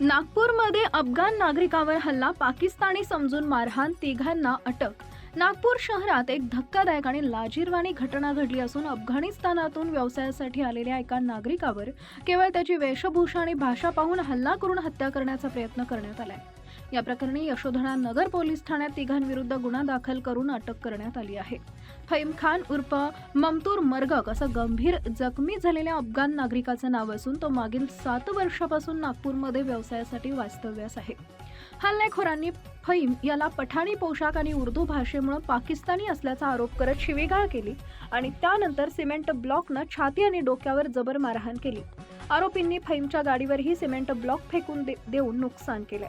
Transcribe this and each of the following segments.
नागपूरमध्ये अफगाण नागरिकावर हल्ला पाकिस्तानी समजून मारहाण तिघांना अटक. नागपूर शहरात एक धक्कादायक आणि लाजीरवाणी घटना घडली असून अफगाणिस्तानातून व्यवसायासाठी आलेल्या एका नागरिकावर केवळ त्याची वेशभूषा आणि भाषा पाहून हल्ला करून हत्या करण्याचा प्रयत्न करण्यात आलाय. या प्रकरणी यशोधरा नगर पोलीस ठाण्यात तिघांविरुद्ध गुन्हा दाखल करून अटक करण्यात आली आहे. फैम खान उर्फ ममतूर मर्गक असं गंभीर जखमी झालेल्या अफगाण नागरिकाचं नाव असून तो मागील सात वर्षापासून नागपूरमध्ये व्यवसायासाठी वास्तव्यास आहे. हल्लेखोरांनी फैम याला पठाणी पोशाख आणि उर्दू भाषेमुळे पाकिस्तानी असल्याचा आरोप करत शिवीगाळ केली आणि त्यानंतर सिमेंट ब्लॉकनं छाती आणि डोक्यावर जबर मारहाण केली. आरोपींनी फईमच्या गाडीवरही सिमेंट ब्लॉक फेकून दे- देऊन नुकसान केलं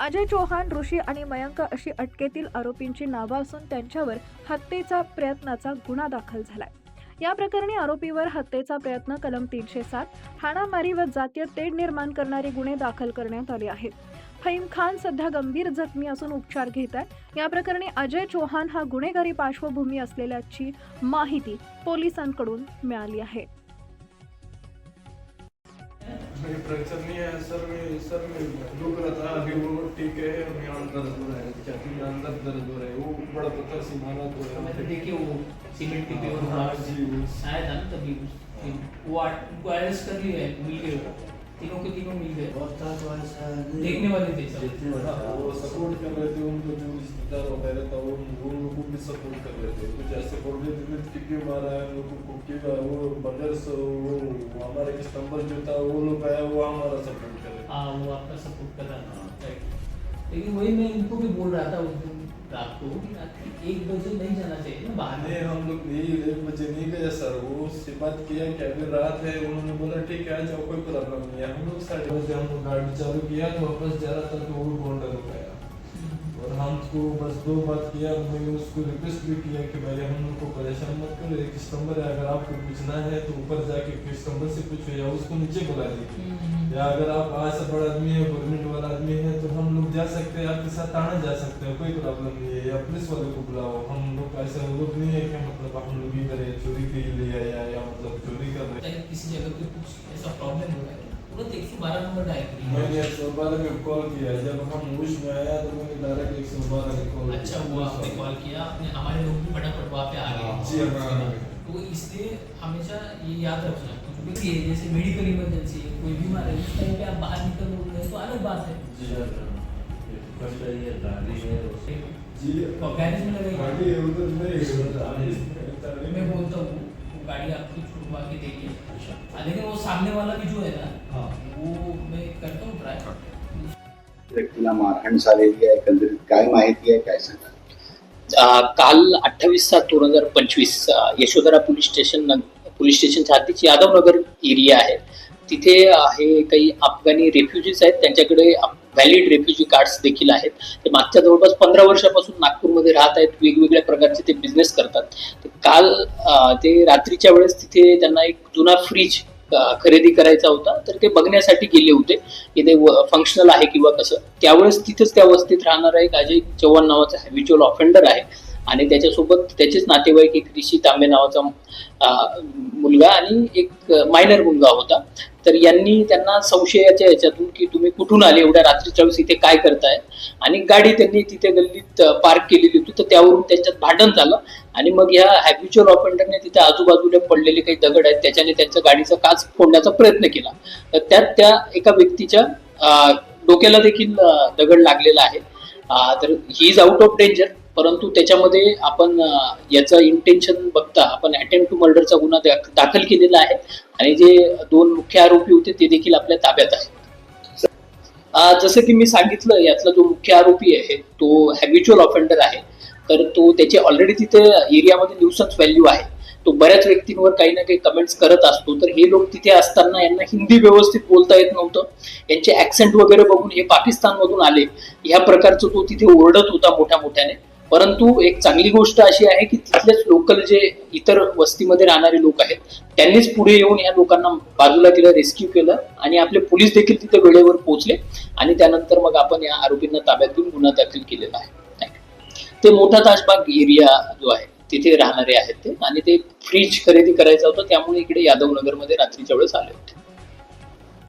अजय चौहान ऋषी आणि मयंक अशी अटकेतील आरोपींची नावं असून त्यांच्यावर हत्येचा प्रयत्नाचा गुन्हा दाखल झालाय. या प्रकरणी आरोपीवर हत्येचा प्रयत्न कलम तीनशे सात हाणामारी व जातीय तेढ निर्माण करणारे गुन्हे दाखल करण्यात आले आहेत. फैम खान सध्या गंभीर जखमी असून उपचार घेत आहे. या प्रकरणी अजय चौहान हा गुन्हेगारी पार्श्वभूमी असलेल्याची माहिती पोलिसांकडून मिळाली आहे. मेरी फ्रैक्चर नहीं है सर में सर में दुख रहा था अभी वो ठीक है मैं अंदर दर्द हो रहा है छाती में अंदर दर्द हो रहा है वो बड़ा पत्थर सी मारा तो है। मैंने देखे वो सीमेंट के पेपर हाँ आया था ना तभी वो आर्ट को अरेस्ट कर लिया है मिल वो। तीनों के तीनों मिल गए। देखने वाले थे सब। हाँ, वो सपोर्ट कर रहे थे उनको जो रिश्तेदार वगैरह था वो वो लोगों को भी सपोर्ट कर रहे थे। कुछ ऐसे बोल रहे थे कि क्यों मारा है लोगों को क्यों वो बगैर से वो वो हमारे कस्टमर जो था वो लोग आया वो हमारा सपोर्ट कर रहे थे। हाँ वो आपका सपोर्ट कर रहा था। लेकिन वही मैं इनको भी बोल रहा था उस एक बजे नहीं जाना चाहिए ना बाहर नहीं हम लोग नहीं एक बजे नहीं गए सर वो उससे बात किया कि अभी रात है उन्होंने बोला ठीक है आ जाओ कोई प्रॉब्लम नहीं है। हम लोग साढ़े बजे हम लोग गाड़ी चालू किया तो वापस जा रहा था तो वो गोंडा गया बस दो बात किया मैंने उसको रिक्वेस्ट भी किया कि भाई हम लोग को परेशान मत करो एक कस्टमर है अगर आपको पूछना है तो ऊपर जाके कस्टमर से पूछो या उसको नीचे बुला दीजिए हम्म। या अगर आप ऐसा बड़ा आदमी है गवर्नमेंट वाला आदमी है तो हम लोग जा सकते हैं आपके साथ आना जा सकते हैं कोई प्रॉब्लम नहीं है या पुलिस वाले को बुलाओ। हम लोग ऐसा लोग नहीं है कि मतलब हम लोग इधर चोरी के लिए आया या मतलब चोरी कर रहे हैं। किसी जगह पे कुछ ऐसा प्रॉब्लम हो रहा है एक सौ बारह नंबर डायल मैंने करिए एक सौ बारह में कॉल किया जब हम होश में आया तो मैंने डायरेक्ट एक सौ कॉल अच्छा हुआ आपने कॉल किया आपने हमारे लोग भी फटाफट वहाँ पे आ गए। जी हाँ तो इसलिए हमेशा ये याद रखना क्योंकि जैसे मेडिकल इमरजेंसी है कोई बीमार है उस टाइम पे आप बाहर निकल रहे हैं तो अलग बात है। जी हाँ जी और गैरेज में लगेगा गाड़ी उधर नहीं मैं बोलता हूँ वो गाड़ी आपकी छुड़वा के देंगे। हाँ, लेकिन वो सामने वाला भी जो है ना हाँ। वो मैं करता हूँ ट्राय व्यक्तीला मारहाण झालेली आहे एकंदरीत काय माहिती आहे काय सांगा काल अठ्ठावीस सात दोन हजार पंचवीस यशोधरा पोलीस स्टेशन पोलीस स्टेशनच्या हद्दीची यादवनगर एरिया आहे. तिथे हे काही अफगाणी रेफ्युजीज आहेत. त्यांच्याकडे व्हॅलिड रेफ्युजी कार्ड्स देखील आहेत. ते मागच्या जवळपास पंधरा वर्षापासून नागपूरमध्ये राहत आहेत. वेगवेगळ्या प्रकारचे ते बिझनेस करतात. तर काल ते रात्रीच्या वेळेस तिथे त्यांना एक जुना फ्रीज खरेदी करायचा होता. तर ते बघण्यासाठी गेले होते. की ते फंक्शनल आहे किंवा कसं. त्यावेळेस तिथेच त्या वस्तीत राहणारा एक अजय चव्हाण नावाचा हॅबिच्युअल ऑफेंडर आहे. आणि त्याच्यासोबत त्याचेच नातेवाईक एक ऋषी तांबे नावाचा मुलगा आणि एक मायनर मुलगा होता. तर यांनी त्यांना संशयाच्या याच्यातून की तुम्ही कुठून आले एवढ्या रात्रीच्या वेळेस इथे काय करताय? आणि गाडी त्यांनी तिथे गल्लीत पार्क केलेली होती. तर त्यावरून त्यांच्यात भांडण झालं. आणि मग या हॅबिच्युअल ऑफेंडरने तिथे आजूबाजूला पडलेले काही दगड आहेत त्याच्याने त्यांच्या गाडीचा काच फोडण्याचा प्रयत्न केला. तर त्यात त्या एका व्यक्तीच्या डोक्याला देखील दगड लागलेला आहे. तर he is out of danger परंतु त्याच्यामध्ये आपण याचं इंटेन्शन बघता आपण अटेम्प्ट टू मर्डरचा गुन्हा दाखल केलेला आहे. आणि जे दोन मुख्य आरोपी होते ते देखील आपल्या ताब्यात आहेत. जसं की मी सांगितलं यातला जो मुख्य आरोपी आहे तो हॅबिच्युअल ऑफेंडर आहे. तर तो त्याचे ऑलरेडी तिथे एरियामध्ये न्यूसन्स व्हॅल्यू आहे. तो बऱ्याच व्यक्तींवर काही ना काही कमेंट्स करत असतो. तर हे लोक तिथे असताना यांना हिंदी व्यवस्थित बोलता येत नव्हतं. यांचे ऍक्सेंट वगैरे बघून हे पाकिस्तानमधून आले. ह्या प्रकारचं तो तिथे ओरडत होता मोठ्या मोठ्याने. परंतु एक चांगली गोष्ट अशी आहे की तिथलेच लोकल जे इतर वस्तीमध्ये राहणारे लोक आहेत त्यांनीच पुढे येऊन या लोकांना बाजूला तिला रेस्क्यू केलं आणि आपले पोलीस देखील तिथे वेळेवर पोहोचले आणि त्यानंतर मग आपण या आरोपींना ताब्यात घेऊन गुन्हा दाखल केलेला आहे. ते मोठा ताजबाग एरिया जो आहे तिथे राहणारे आहेत ते आणि ते फ्रीज खरेदी करायचा होता त्यामुळे इकडे यादवनगरमध्ये रात्रीच्या वेळेस आले होते.